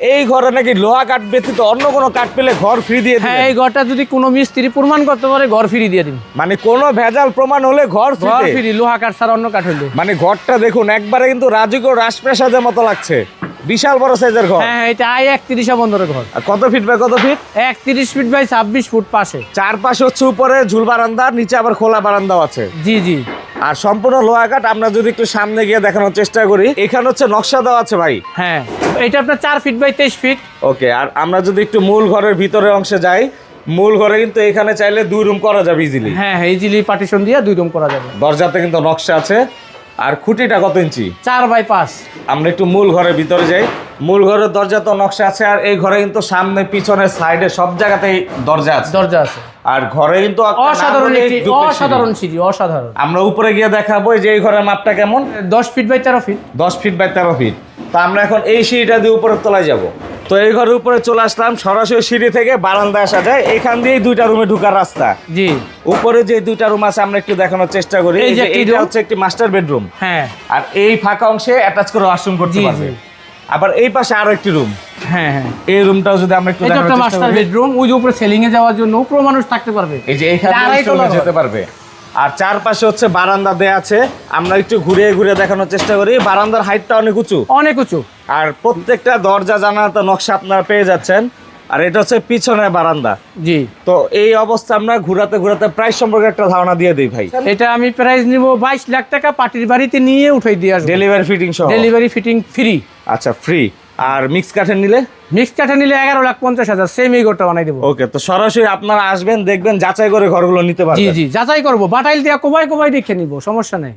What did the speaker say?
এই ঘরে নাকি লোহা কাঠ ব্যতীত অন্য কোনো কাঠ পেলে ঘর ফ্রি দিয়ে হ্যাঁ এই ঘরটা যদি কোনো মিস্ত্রি প্রমাণ করতে পারে ঘর ফ্রি দিয়ে দিন। মানে কোনো ভেজাল প্রমাণ হলে ঘর ঘর ফ্রি লোহা কাঠ ছাড়া অন্য কাঠ হলে মানে ঘরটা দেখুন একবারে কিন্তু রাজকীয় রাজপ্রাসাদের মতো লাগছে। বিশাল বড় সাইজের ঘর। হ্যাঁ হ্যাঁ এটা আই একত্রিশে বন্দরের ঘর। আর কত ফিট বাই কত ফিট একত্রিশ ফিট বাই ছাব্বিশ ফুট পাশে। চারপাশে হচ্ছে উপরে ঝুল বারান্দা নিচে আবার খোলা বারান্দাও আছে। জি জি। আর সম্পূর্ণ লোহা কাঠ আমরা যদি একটু সামনে গিয়ে দেখানোর চেষ্টা করি এখানে হচ্ছে নকশা দেওয়া আছে ভাই। হ্যাঁ এটা আপনার চার ফিট বাই তেইশ ফিট ওকে আর আমরা যদি একটু মূল ঘরের ভিতরে অংশে যাই মূল ঘরে কিন্তু এখানে চাইলে দুই রুম করা যাবে ইজিলি হ্যাঁ হ্যাঁ ইজিলি পার্টিশন দিয়ে দুই রুম করা যাবে। দরজাতে কিন্তু নকশা আছে। আর খুঁটিটা কত ইঞ্চি? চার বাই পাঁচ। আমরা একটু মূল ঘরের ভিতরে যাই। মূল ঘরের দরজা তো নকশা আছে আর এই ঘরে কিন্তু সামনে পিছনে সাইডে সব জায়গাতেই দরজা আছে। দরজা আছে। আর ঘরে কিন্তু অসাধারণ অসাধারণ সিঁড়ি। অসাধারণ। আমরা উপরে গিয়ে দেখাবো যে এই ঘরের মাপটা কেমন? দশ ফিট বাই তেরো ফিট দশ ফিট বাই তেরো ফিট তো আমরা এখন এই সিঁড়িটা দিয়ে উপরের তলায় যাব। তো এই ঘরের উপরে চলে আসলাম সরাসরি সিঁড়ি থেকে বারান্দায় আসা যায়। এখান দিয়েই দুইটা রুমে ঢুকার রাস্তা। জি। উপরে যে দুইটা রুম আছে আমরা একটু দেখানোর চেষ্টা করি। এই যে এইটা হচ্ছে একটি মাস্টার বেডরুম হ্যাঁ। আর এই ফাঁকা অংশে অ্যাটাচ করে ওয়াশরুম করতে পারবে। আবার এই পাশে আরও একটি রুম হ্যাঁ হ্যাঁ। এই রুমটাও যদি আমরা একটু এটা চেষ্টা মাস্টার বেডরুম ওই যে উপরে সেলিং এ যাওয়ার জন্য উপরে মানুষ থাকতে পারবে। এই যে এইখানে যেতে পারবে। আর চারপাশে হচ্ছে বারান্দা দেয়া আছে। আমরা একটু ঘুরে ঘুরে দেখানোর চেষ্টা করি। বারান্দার হাইটটা অনেক উঁচু। অনেক উঁচু। আর প্রত্যেকটা দরজা জানা নকশা আপনারা পেয়ে যাচ্ছেন। আর এটা হচ্ছে পিছনের বারান্দা। জি। তো এই অবস্থা আমরা ঘুরাতে ঘুরাতে প্রাইস সম্পর্কে একটা ধারণা দিয়ে দিই ভাই। এটা আমি প্রাইস নিব বাইশ লাখ টাকা পার্টির বাড়িতে নিয়ে উঠাই দিয়ে আসব। ডেলিভারি ফিটিং সহ? ডেলিভারি ফিটিং ফ্রি আচ্ছা ফ্রি আর মিক্স কাঠের নিলে? মিক্স কাঠে নিলে এগারো লাখ পঞ্চাশ হাজার সেম এই ঘরটা বানাই দেবো। ওকে তো সরাসরি আপনারা আসবেন দেখবেন যাচাই করে ঘরগুলো নিতে পারবেন। জি জি যাচাই করব। বাটাইল দিয়া কোবাই কোবাই দেখে নিব সমস্যা নেই।